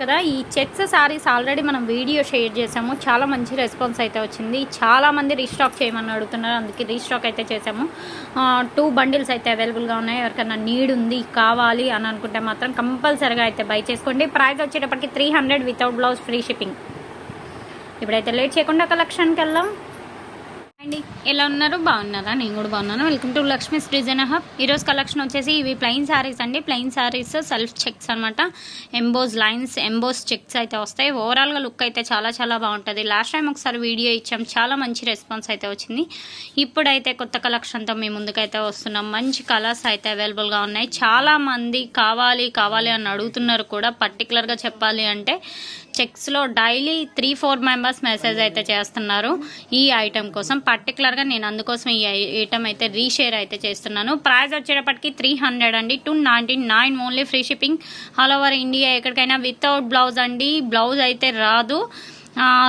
కదా ఈ checks saris already మనం వీడియో షేర్ చేసాము చాలా మంచి రెస్పాన్స్ అయితే వచ్చింది. చాలా మంది రీస్టాక్ చేయమని అడుగుతున్నారు. అందుకే రీస్టాక్ అయితే చేసాము టూ బండిల్స్ అయితే అవైలబుల్గా ఉన్నాయి. ఎవరికైనా నీడ్ ఉంది కావాలి అని అనుకుంటే మాత్రం కంపల్సరీగా అయితే బై చేసుకోండి. ప్రైస్ వచ్చేటప్పటికి three hundred without blouse free shipping ఇప్పుడైతే లేట్ చేయకుండా కలెక్షన్కి వెళ్దాం. అండి ఎలా ఉన్నారు? బాగున్నారా? నేను కూడా బాగున్నాను. Welcome to Lakshmi's design hub ఈరోజు కలెక్షన్ వచ్చేసి ఇవి ప్లెయిన్ శారీస్ అండి. ప్లెయిన్ శారీస్ సెల్ఫ్ చెక్స్ అనమాట ఎంబోస్ లైన్స్ ఎంబోస్ చెక్స్ అయితే వస్తాయి. ఓవరాల్గా లుక్ అయితే చాలా చాలా బాగుంటుంది. లాస్ట్ టైం ఒకసారి వీడియో ఇచ్చాం. చాలా మంచి రెస్పాన్స్ అయితే వచ్చింది. ఇప్పుడైతే కొత్త కలెక్షన్తో మీ ముందుకైతే వస్తున్నాం. మంచి కలర్స్ అయితే అవైలబుల్గా ఉన్నాయి. చాలా మంది కావాలి కావాలి అని అడుగుతున్నారు కూడా. పర్టికులర్గా చెప్పాలి అంటే చెక్స్లో daily three four members message అయితే చేస్తున్నారు. ఈ ఐటెం కోసం పర్టికులర్గా నేను అందుకోసం ఈ ఐటెం అయితే రీషేర్ అయితే చేస్తున్నాను. ప్రైస్ వచ్చేటప్పటికి త్రీ హండ్రెడ్ అండి. Two ninety nine only free shipping. All over India ఎక్కడికైనా వితౌట్ బ్లౌజ్ అండి. బ్లౌజ్ అయితే రాదు.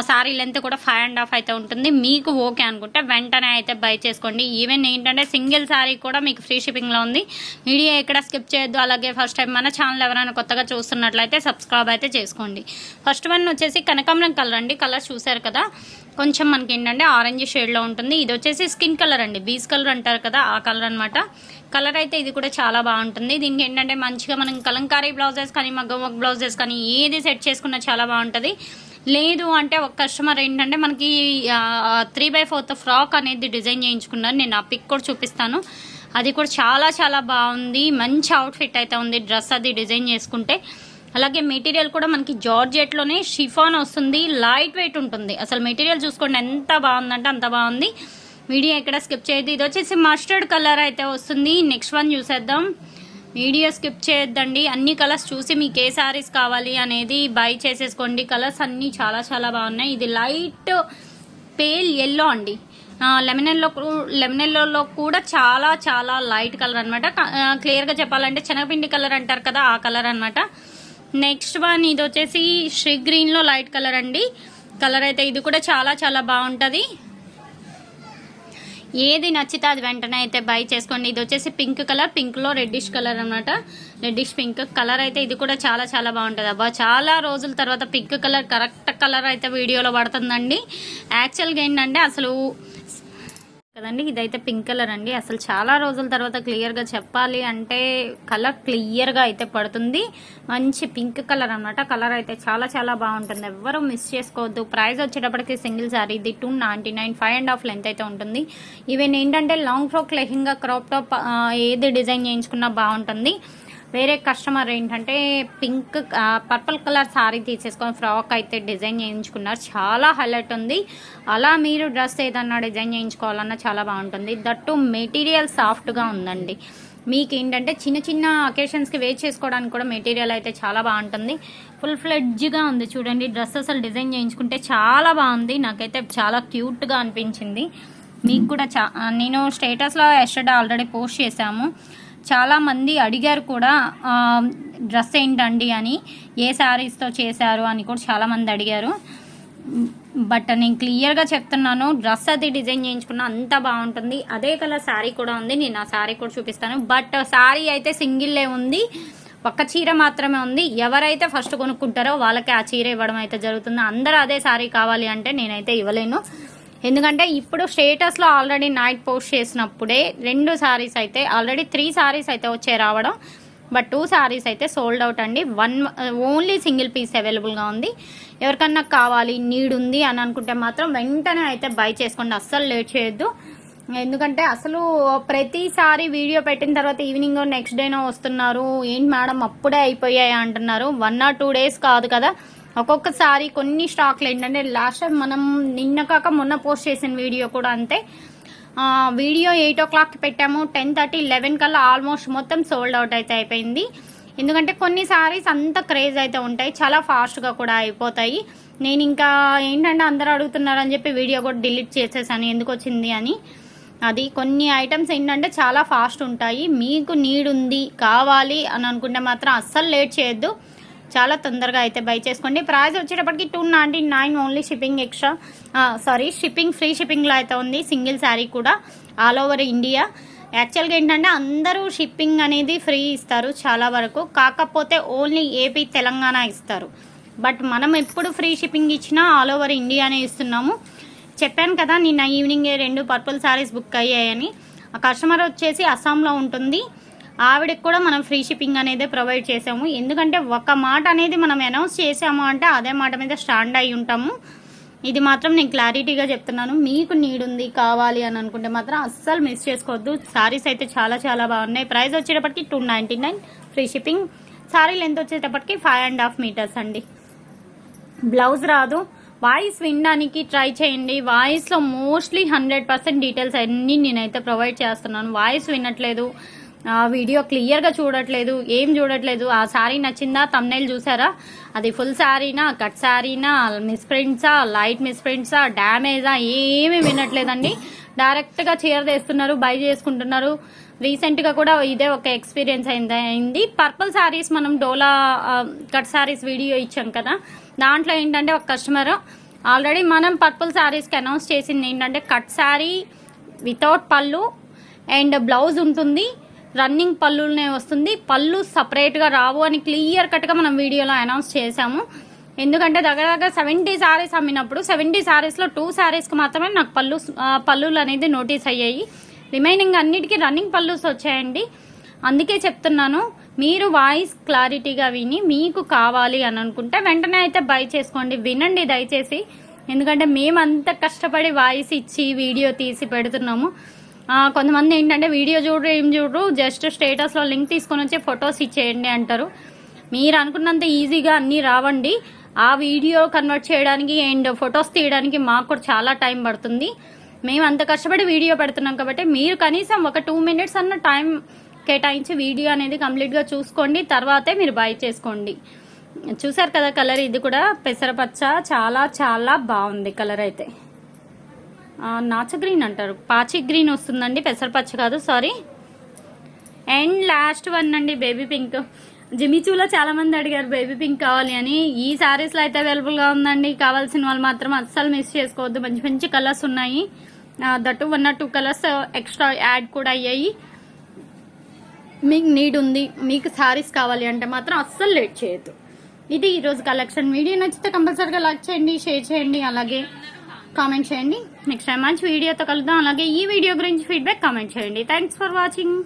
సారీ లెంత్ కూడా ఫైవ్ అండ్ హాఫ్ అయితే ఉంటుంది. మీకు ఓకే అనుకుంటే వెంటనే అయితే బై చేసుకోండి. ఈవెన్ ఏంటంటే సింగిల్ సారీ కూడా మీకు ఫ్రీ షిప్పింగ్లో ఉంది. వీడియో ఎక్కడ స్కిప్ చేయొద్దు. అలాగే ఫస్ట్ టైం మన ఛానల్ ఎవరైనా కొత్తగా చూస్తున్నట్లయితే సబ్స్క్రైబ్ అయితే చేసుకోండి. ఫస్ట్ వన్ వచ్చేసి కనకాంబరం కలర్ అండి. కలర్ చూసారు కదా? కొంచెం మనకి ఏంటంటే ఆరెంజ్ షేడ్లో ఉంటుంది. ఇది వచ్చేసి స్కిన్ కలర్ అండి. బీస్ కలర్ అంటారు కదా ఆ కలర్ అనమాట కలర్ అయితే ఇది కూడా చాలా బాగుంటుంది. దీనికి ఏంటంటే మంచిగా మనం కలంకారీ బ్లౌజెస్ కానీ మగ్గ వర్క్ బ్లౌజెస్ కానీ ఏది సెట్ చేసుకున్నా చాలా బాగుంటుంది. లేదు అంటే ఒక కస్టమర్ ఏంటంటే మనకి త్రీ బై ఫోర్త్ ఫ్రాక్ అనేది డిజైన్ చేయించుకున్నారు. నేను ఆ పిక్ కూడా చూపిస్తాను. అది కూడా చాలా చాలా బాగుంది. మంచి అవుట్ఫిట్ అయితే ఉంది డ్రెస్ అది డిజైన్ చేసుకుంటే. అలాగే మెటీరియల్ కూడా మనకి జార్జెట్లోనే షిఫాన్ వస్తుంది లైట్ వెయిట్ ఉంటుంది. అసలు మెటీరియల్ చూసుకోండి ఎంత బాగుందంటే అంత బాగుంది. వీడియో ఎక్కడ స్కిప్ చేయదు ఇది వచ్చేసి మస్టర్డ్ కలర్ అయితే వస్తుంది. నెక్స్ట్ వన్ చూసేద్దాం. వీడియో స్కిప్ చేయొద్దండి. అన్ని కలర్స్ చూసి మీకు ఏ సారీస్ కావాలి అనేది బై చేసేసుకోండి. కలర్స్ అన్నీ చాలా చాలా బాగున్నాయి. ఇది లైట్ పేల్ ఎల్లో అండి. లెమినెల్లో లెమినెల్లోలో కూడా చాలా చాలా లైట్ కలర్ అనమాట క్లియర్గా చెప్పాలంటే శనగపిండి కలర్ అంటారు కదా ఆ కలర్ అనమాట నెక్స్ట్ వన్ ఇది వచ్చేసి శ్రీ గ్రీన్లో లైట్ కలర్ అండి. కలర్ అయితే ఇది కూడా చాలా చాలా బాగుంటుంది. ఏది నచ్చితే అది వెంటనే అయితే బై చేసుకోండి. ఇది వచ్చేసి పింక్ కలర్ పింక్లో రెడ్డిష్ కలర్ అనమాట రెడ్డిష్ పింక్ కలర్ అయితే ఇది కూడా చాలా చాలా బాగుంటుంది. అబ్బా చాలా రోజుల తర్వాత పింక్ కలర్ కరెక్ట్ కలర్ అయితే వీడియోలో పడుతుందండి. యాక్చువల్గా ఏంటంటే అసలు కదండి? ఇదైతే పింక్ కలర్ అండి. అసలు చాలా రోజుల తర్వాత క్లియర్గా చెప్పాలి అంటే కలర్ క్లియర్గా అయితే పడుతుంది. మంచి పింక్ కలర్ అనమాట కలర్ అయితే చాలా చాలా బాగుంటుంది. ఎవ్వరూ మిస్ చేసుకోవద్దు. ప్రైస్ వచ్చేటప్పటికి సింగిల్ సారీ. ఇది two ninety nine. Five and half length అయితే ఉంటుంది. ఈవెన్ ఏంటంటే long frock lehenga crop top ఏది డిజైన్ చేయించుకున్నా బాగుంటుంది. వేరే కస్టమర్ ఏంటంటే పింక్ పర్పుల్ కలర్ సారీ తీసేసుకొని ఫ్రాక్ అయితే డిజైన్ చేయించుకున్నారు. చాలా హైలైట్ ఉంది. అలా మీరు డ్రెస్ ఏదన్నా డిజైన్ చేయించుకోవాలన్నా చాలా బాగుంటుంది. దట్టు మెటీరియల్ సాఫ్ట్గా ఉందండి. మీకు ఏంటంటే చిన్న చిన్న అకేషన్స్కి వేట్ చేసుకోవడానికి కూడా మెటీరియల్ అయితే చాలా బాగుంటుంది. ఫుల్ ఫ్లెడ్జ్గా ఉంది చూడండి. డ్రెస్ అసలు డిజైన్ చేయించుకుంటే చాలా బాగుంది. నాకైతే చాలా క్యూట్గా అనిపించింది. మీకు కూడా చా నేను స్టేటస్లో ఎస్టర్డే ఆల్రెడీ పోస్ట్ చేశాము. చాలామంది అడిగారు కూడా డ్రెస్ ఏంటండి అని ఏ శారీస్తో చేశారు అని కూడా చాలామంది అడిగారు. బట్ నేను క్లియర్గా చెప్తున్నాను డ్రెస్ అది డిజైన్ చేయించుకున్న అంత బాగుంటుంది. అదే కలర్ శారీ కూడా ఉంది నేను ఆ శారీ కూడా చూపిస్తాను. బట్ శారీ అయితే సింగిల్లే ఉంది ఒక్క చీర మాత్రమే ఉంది. ఎవరైతే ఫస్ట్ కొనుక్కుంటారో వాళ్ళకి ఆ చీర ఇవ్వడం అయితే జరుగుతుంది. అందరూ అదే శారీ కావాలి అంటే నేనైతే ఇవ్వలేను. ఎందుకంటే ఇప్పుడు స్టేటస్లో ఆల్రెడీ నైట్ పోస్ట్ చేసినప్పుడే రెండు సారీస్ అయితే ఆల్రెడీ త్రీ సారీస్ అయితే వచ్చే రావడం. బట్ టూ శారీస్ అయితే సోల్డ్ అవుట్ అండి. వన్ ఓన్లీ సింగిల్ పీస్ అవైలబుల్గా ఉంది. ఎవరికన్నా కావాలి నీడ్ ఉంది అని అనుకుంటే మాత్రం వెంటనే అయితే బై చేసుకోండి. అస్సలు లేట్ చేయొద్దు. ఎందుకంటే అసలు ప్రతిసారి వీడియో పెట్టిన తర్వాత ఈవినింగ్ నెక్స్ట్ డేనో వస్తున్నారు. ఏంటి మేడం అప్పుడే అయిపోయాయి అంటున్నారు. వన్ ఆర్ టూ డేస్ కాదు కదా. ఒక్కొక్కసారి కొన్ని స్టాక్లు ఏంటంటే లాస్ట్ టైం మనం నిన్న కాక మొన్న పోస్ట్ చేసిన వీడియో కూడా అంతే. వీడియో ఎయిట్ ఓ క్లాక్కి పెట్టాము. టెన్ థర్టీ లెవెన్ కల్లా ఆల్మోస్ట్ మొత్తం సోల్డ్ అవుట్ అయితే అయిపోయింది. ఎందుకంటే కొన్ని సారీస్ అంత క్రేజ్ అయితే ఉంటాయి. చాలా ఫాస్ట్గా కూడా అయిపోతాయి. నేను ఇంకా ఏంటంటే అందరూ అడుగుతున్నారని చెప్పి వీడియో కూడా డిలీట్ చేసేసాను. ఎందుకు వచ్చింది అని. అది కొన్ని ఐటమ్స్ ఏంటంటే చాలా ఫాస్ట్ ఉంటాయి. మీకు నీడ్ ఉంది కావాలి అని అనుకుంటే మాత్రం అస్సలు లేట్ చేయొద్దు. చాలా తొందరగా అయితే బై చేసుకోండి. ప్రైస్ వచ్చేటప్పటికి two ninety nine only shipping extra sari shipping free షిప్పింగ్లో అయితే ఉంది. సింగిల్ శారీ కూడా ఆల్ ఓవర్ ఇండియా యాక్చువల్గా ఏంటంటే అందరూ షిప్పింగ్ అనేది ఫ్రీ ఇస్తారు చాలా వరకు. కాకపోతే ఓన్లీ ఏపీ తెలంగాణ ఇస్తారు. బట్ మనం ఎప్పుడు ఫ్రీ షిప్పింగ్ ఇచ్చినా ఆల్ ఓవర్ ఇండియానే ఇస్తున్నాము. చెప్పాను కదా నిన్న ఈవినింగ్ రెండు పర్పుల్ శారీస్ బుక్ అయ్యాయని. ఆ కస్టమర్ వచ్చేసి అస్సాంలో ఉంటుంది. ఆవిడకి కూడా మనం ఫ్రీ షిప్పింగ్ అనేది ప్రొవైడ్ చేసాము ఎందుకంటే ఒక మాట అనేది మనం అనౌన్స్ చేసాము అంటే అదే మాట మీద స్టాండ్ అయి ఉంటాము. ఇది మాత్రం నేను క్లారిటీగా చెప్తున్నాను. మీకు నీడ్ ఉంది కావాలి అని అనుకుంటే మాత్రం అస్సలు మిస్ చేసుకోవద్దు. సారీస్ అయితే చాలా చాలా బాగున్నాయి. ప్రైస్ వచ్చేటప్పటికి two ninety nine free shipping sari length వచ్చేటప్పటికి ఫైవ్ అండ్ హాఫ్ మీటర్స్ అండి. బ్లౌజ్ రాదు. వాయిస్ వినడానికి ట్రై చేయండి. వాయిస్లో మోస్ట్లీ హండ్రెడ్ పర్సెంట్ డీటెయిల్స్ అన్నీ నేనైతే ప్రొవైడ్ చేస్తున్నాను. వాయిస్ వినట్లేదు. వీడియో క్లియర్గా చూడట్లేదు ఏం చూడట్లేదు. ఆ శారీ నచ్చిందా? తమ్నైల్ చూసారా? అది ఫుల్ శారీనా కట్ శారీనా మిస్ ప్రింట్సా లైట్ మిస్ప్రింట్సా డ్యామేజా ఏమీ వినట్లేదండి. డైరెక్ట్గా చీర తెస్తున్నారు బై చేసుకుంటున్నారు. రీసెంట్గా కూడా ఇదే ఒక ఎక్స్పీరియన్స్ అయింది. అయింది. పర్పుల్ శారీస్ మనం డోలా కట్ శారీస్ వీడియో ఇచ్చాం కదా. దాంట్లో ఏంటంటే ఒక కస్టమర్ ఆల్రెడీ మనం పర్పుల్ శారీస్కి అనౌన్స్ చేసింది ఏంటంటే cut sari without pallu and blouse ఉంటుంది. రన్నింగ్ పళ్ళునే వస్తుంది. పళ్ళు సపరేట్గా రావు అని క్లియర్ కట్గా మనం వీడియోలో అనౌన్స్ చేశాము. ఎందుకంటే దగ్గర దగ్గర సెవెంటీ శారీస్ అమ్మినప్పుడు సెవెంటీ శారీస్లో టూ శారీస్కి మాత్రమే నాకు పళ్ళు పళ్ళులు అనేది నోటీస్ అయ్యాయి. రిమైనింగ్ అన్నిటికీ రన్నింగ్ పళ్ళుస్ వచ్చాయండి. అందుకే చెప్తున్నాను మీరు వాయిస్ క్లారిటీగా విని మీకు కావాలి అని అనుకుంటే వెంటనే అయితే బై చేసుకోండి. వినండి దయచేసి. ఎందుకంటే మేమంత కష్టపడి వాయిస్ ఇచ్చి వీడియో తీసి పెడుతున్నాము. కొంతమంది ఏంటంటే వీడియో చూడరు ఏం చూడరు జస్ట్ స్టేటస్లో లింక్ తీసుకొని వచ్చి ఫొటోస్ ఇచ్చేయండి అంటారు. మీరు అనుకున్నంత ఈజీగా అన్నీ రావండి. ఆ వీడియో కన్వర్ట్ చేయడానికి అండ్ ఫొటోస్ తీయడానికి మాకు కూడా చాలా టైం పడుతుంది. మేము అంత కష్టపడి వీడియో పెడుతున్నాం కాబట్టి మీరు కనీసం ఒక టూ మినిట్స్ అన్న టైం కేటాయించి వీడియో అనేది కంప్లీట్గా చూసుకోండి. తర్వాతే మీరు బై చేసుకోండి. చూసారు కదా కలర్? ఇది కూడా పెసరపచ్చ. చాలా చాలా బాగుంది కలర్ అయితే. నాచ గ్రీన్ అంటారు. పాచి గ్రీన్ వస్తుందండి పెసరపచ్చ కాదు సారీ. అండ్ లాస్ట్ వన్ అండి బేబీ పింక్. జిమిచూలో చాలా మంది అడిగారు బేబీ పింక్ కావాలి అని. ఈ సారీస్లో అయితే అవైలబుల్గా ఉందండి. కావాల్సిన వాళ్ళు మాత్రం అస్సలు మిస్ చేసుకోవద్దు. మంచి మంచి కలర్స్ ఉన్నాయి. That one or two colours extra add కూడా అయ్యాయి. మీకు నీడ్ ఉంది మీకు సారీస్ కావాలి అంటే మాత్రం అస్సలు లేట్ చేయొద్దు. ఇది ఈరోజు కలెక్షన్. వీడియో నచ్చితే కంపల్సరీగా లైక్ చేయండి షేర్ చేయండి. అలాగే కామెంట్ చేయండి. నెక్స్ట్ టైం మంచి వీడియోతో కలుద్దాం. అలాగే ఈ వీడియో గురించి ఫీడ్బ్యాక్ కామెంట్ చేయండి. Thanks for watching